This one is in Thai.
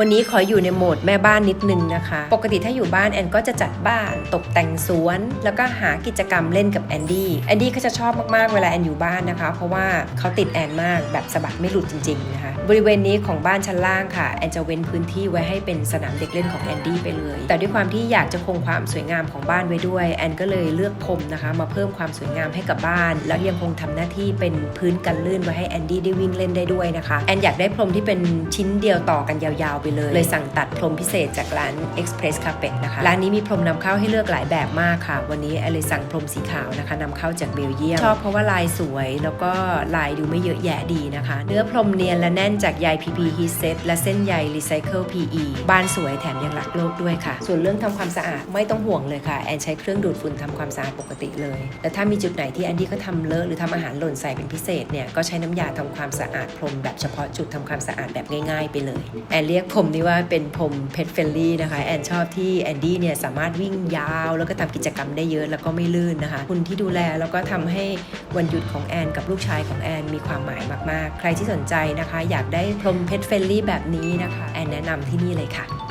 วันนี้ขออยู่ในโหมดแม่บ้านนิดนึงนะคะ ปกติถ้าอยู่บ้านแอนก็จะจัดบ้านตกแต่งสวน แล้วก็หากิจกรรมเล่นกับแอนดี้ แอนดี้ก็จะชอบมากๆเวลาแอนอยู่บ้านนะคะ เพราะว่าเขาติดแอนมากแบบสะบัดไม่หลุดจริงๆนะคะ บริเวณนี้ของบ้านชั้นล่างค่ะ แอนจะเว้นพื้นที่ไว้ให้เป็นสนามเด็กเล่นของแอนดี้ไปเลย แต่ด้วยความที่อยากจะคงความสวยงามของบ้านไว้ด้วย แอนก็เลยเลือกพรมนะคะ มาเพิ่มความสวยงามให้กับบ้าน แล้วยังคงทำหน้าที่เป็นพื้นกันลื่นไว้ให้แอนดี้ได้วิ่งเล่นได้ด้วยนะคะ แอนอยากได้พรมที่เป็นชิ้นเดียวต่อกันยาวไปเลย เลยสั่งตัดพรมพิเศษจากร้าน Express Carpet นะคะ ร้านนี้มีพรมนำเข้าให้เลือกหลายแบบมากค่ะ วันนี้แอนเลยสั่งพรมสีขาวนะคะนำเข้าจากเบลเยียม ชอบเพราะว่าลายสวยแล้วก็ลายดูไม่เยอะแยะดีนะคะ เนื้อพรมเนียนและแน่นจากใย PP Heat Set และเส้นใย Recycle PE บานสวยแถมยังรักโลกด้วยค่ะ ส่วนเรื่องทำความสะอาดไม่ต้องห่วงเลยค่ะ แอนใช้เครื่องดูดฝุ่นทำความสะอาดปกติเลยและถ้ามีจุดไหนที่แอนดี้เขาทำเลอะหรือทำอาหารหล่นใส่เป็นพิเศษเนี่ยก็ใช้น้ำยาทำความสะอาดพรมแบบเฉพาะจุดทำความสะอาดแบบง่ายๆ ไปเลย แอนเรียกผมนี้ว่าเป็นพรมเพชรเฟลลี่นะคะแอนชอบที่แอนดี้เนี่ยสามารถวิ่งยาวแล้วก็ทำกิจกรรมได้เยอะแล้วก็ไม่ลื่นนะคะคุณที่ดูแลแล้วก็ทำให้วันหยุดของแอนกับลูกชายของแอนมีความหมายมากๆ ใครที่สนใจนะคะ อยากได้พรมเพชรเฟลลี่แบบนี้นะคะ แอนแนะนำที่นี่เลยค่ะ